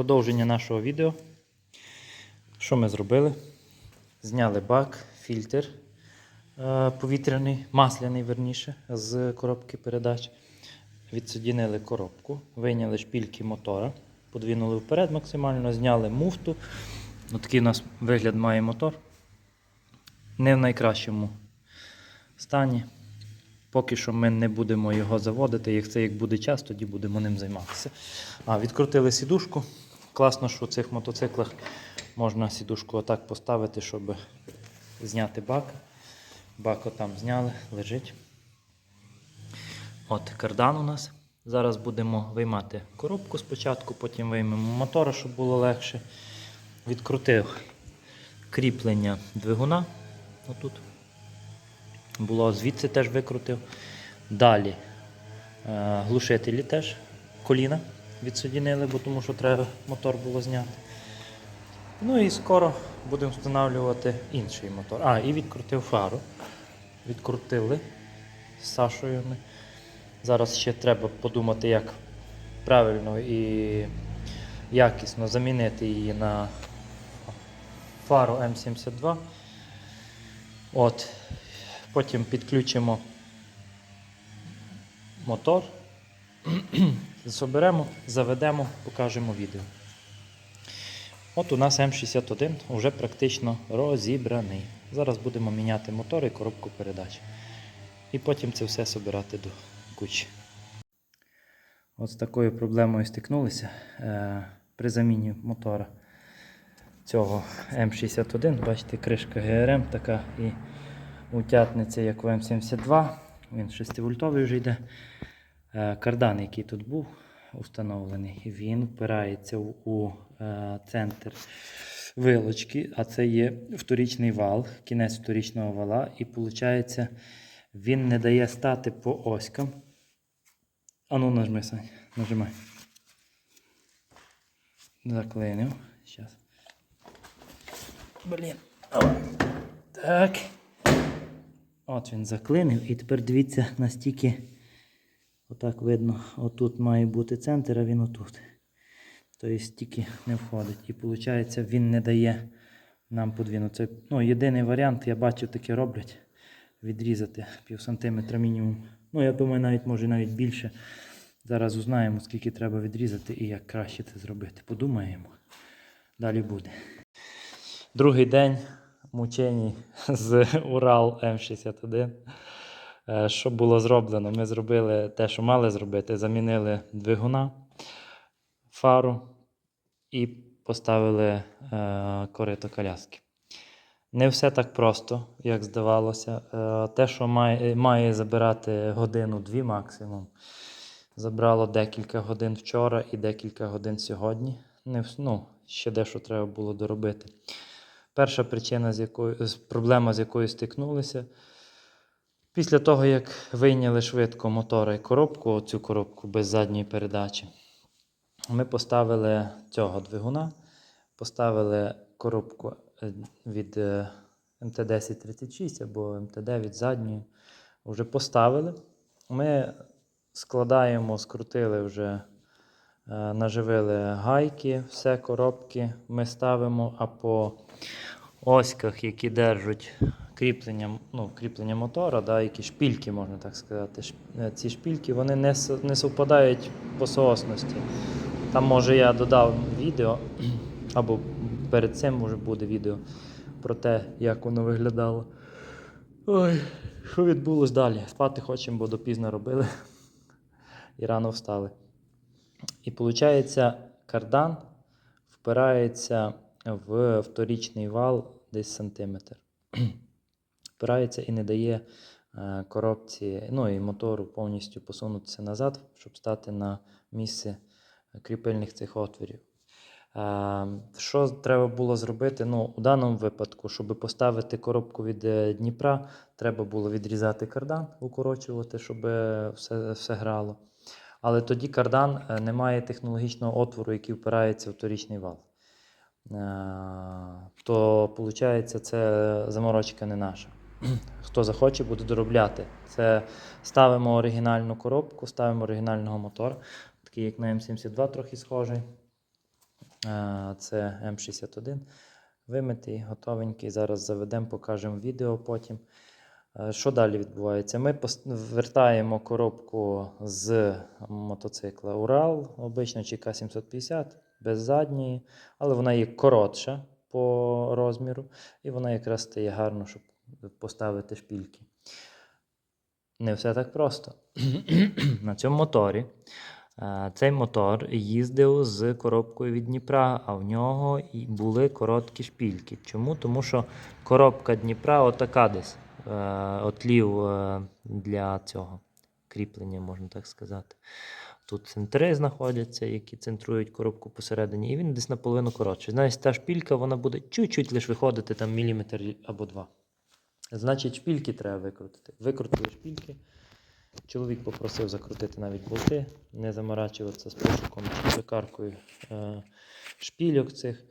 Продовження нашого відео. Що ми зробили? Зняли бак, фільтр е, повітряний, масляний верніше, з коробки передач. Відсоединили коробку, вийняли шпільки мотора, подвинули вперед максимально, зняли муфту. Ось такий у нас вигляд має мотор. Не в найкращому стані. Поки що ми не будемо його заводити. Як це як буде час, тоді будемо ним займатися. А, відкрутили сідушку. Класно, що в цих мотоциклах можна сідушку отак поставити, щоб зняти бак. Бак отам зняли, лежить. От кардан у нас. Зараз будемо виймати коробку спочатку, потім виймемо мотора, щоб було легше. Відкрутив кріплення двигуна. Отут. Було звідси теж викрутив. Далі е, глушителі теж коліна відсоединили, бо тому що треба мотор було зняти. Ну і скоро будемо встановлювати інший мотор. А, і відкрутив фару. Відкрутили з Сашою. Ми. Зараз ще треба подумати, як правильно і якісно замінити її на фару М72. От. Потім підключимо мотор, соберемо, заведемо, покажемо відео. От у нас М61 вже практично розібраний. Зараз будемо міняти мотор і коробку передач. І потім це все собирати до кучі. От з такою проблемою стикнулися е, при заміні мотора цього М61. Бачите, кришка ГРМ така і утятниця, як в М72. Він 6-вольтовий вже йде. Е, Кардан, який тут був установлений, він впирається у, е, центр вилочки, а це є вторічний вал, кінець вторічного вала, і виходить, він не дає стати по оськам. Ану, нажми, Сань, нажимай. Заклинив. Зараз. Блін. Так. От він заклинив. І тепер дивіться, настільки отак видно, отут має бути центр, а він отут. Тобто стільки не входить. І виходить, він не дає нам подвійну. Це ну, єдиний варіант, я бачив, таке роблять. Відрізати пів сантиметра мінімум. Ну, я думаю, навіть може навіть більше. Зараз узнаємо, скільки треба відрізати і як краще це зробити. Подумаємо. Далі буде. Другий день мучень з Урал М61. Е, Що було зроблено? Ми зробили те, що мали зробити. Замінили двигуна, фару і поставили е, корито коляски. Не все так просто, як здавалося. Е, Те, що має, має забирати годину-дві максимум, забрало декілька годин вчора і декілька годин сьогодні. Не, ну, ще дещо треба було доробити. Перша причина, з якою, проблема, з якою стикнулися. Після того, як вийняли швидко мотора і коробку, цю коробку без задньої передачі, ми поставили цього двигуна, поставили коробку е, від е, МТ-1036 або МТ-9 задньої. Вже поставили. Ми складаємо, скрутили вже, е, наживили гайки, все коробки ми ставимо, а по оськах, які держать кріплення, ну, кріплення мотора, да, які шпільки, можна так сказати. е, Ці шпільки вони не, не совпадають по соосності. Там, може, я додав відео, або перед цим вже буде відео про те, як воно виглядало. Ой, що відбулось далі? Спати хочемо, бо допізно робили і рано встали. І виходить, кардан впирається в вторічний вал десь сантиметр. Впирається і не дає е, коробці, ну і мотору повністю посунутися назад, щоб стати на місце кріпильних цих отворів. Е, Що треба було зробити? Ну, у даному випадку, щоб поставити коробку від е, Дніпра, треба було відрізати кардан, укорочувати, щоб все, все грало. Але тоді кардан не має технологічного отвору, який впирається в вторічний вал. Е, То виходить, це заморочка не наша. Хто захоче, буде доробляти. Це ставимо оригінальну коробку, ставимо оригінального мотора, такий як на М72 трохи схожий. Е, Це М61. Вимитий, готовенький. Зараз заведемо, покажемо відео потім. Е, Що далі відбувається? Ми вертаємо коробку з мотоцикла Урал, обично чи К750, без задньої, але вона є коротша по розміру, і вона якраз стає гарно, щоб поставити шпільки. Не все так просто. На цьому моторі. е, Цей мотор їздив з коробкою від Дніпра, а в нього були короткі шпільки. Чому? Тому що коробка Дніпра отака десь. Е, Отлів е, для цього кріплення, можна так сказати. Тут центри знаходяться, які центрують коробку посередині, і він десь наполовину коротший. Знаєте, та шпілька вона буде чуть-чуть лише виходити там міліметр або два. Значить, шпільки треба викрутити. Викрутили шпільки. Чоловік попросив закрутити навіть болти, не заморачуватися з пошуком чи пекаркою е, шпільок цих.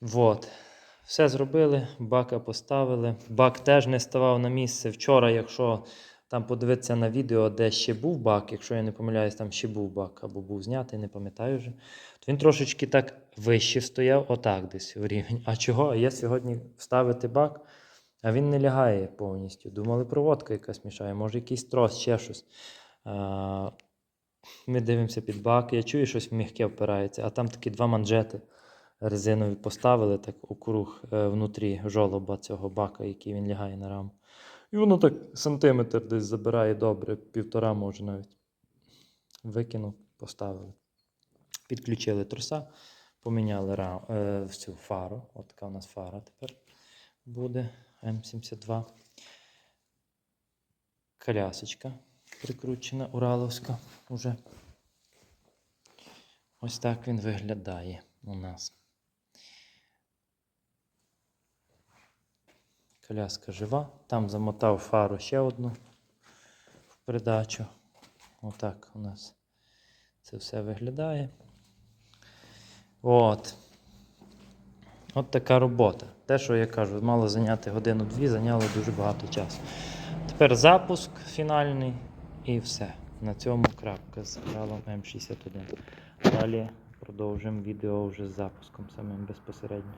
Вот. Все зробили, бака поставили. Бак теж не ставав на місце. Вчора, якщо там подивитися на відео, де ще був бак, якщо я не помиляюсь, там ще був бак або був знятий, не пам'ятаю вже. То він трошечки так вище стояв, отак десь в рівень. А чого? Я сьогодні вставити бак, а він не лягає повністю. Думали, проводка якась мішає, може якийсь трос, ще щось. Ми дивимося під бак, я чую, щось м'яке впирається, а там такі два манжети резинові поставили так округ е, внутрі жолоба цього бака, який він лягає на раму. І воно так сантиметр десь забирає добре, півтора може навіть. Викинув, поставили. Підключили троса, поміняли рам, е, всю фару. От така у нас фара тепер буде М72. Колясочка прикручена, Ураловська уже. Ось так він виглядає у нас. Коляска жива. Там замотав фару ще одну в придачу. Отак у нас це все виглядає. От. От така робота. Те, що я кажу, мало зайняти годину-дві, зайняло дуже багато часу. Тепер запуск фінальний і все. На цьому крапка з каналом М61. Далі продовжимо відео вже з запуском самим безпосередньо.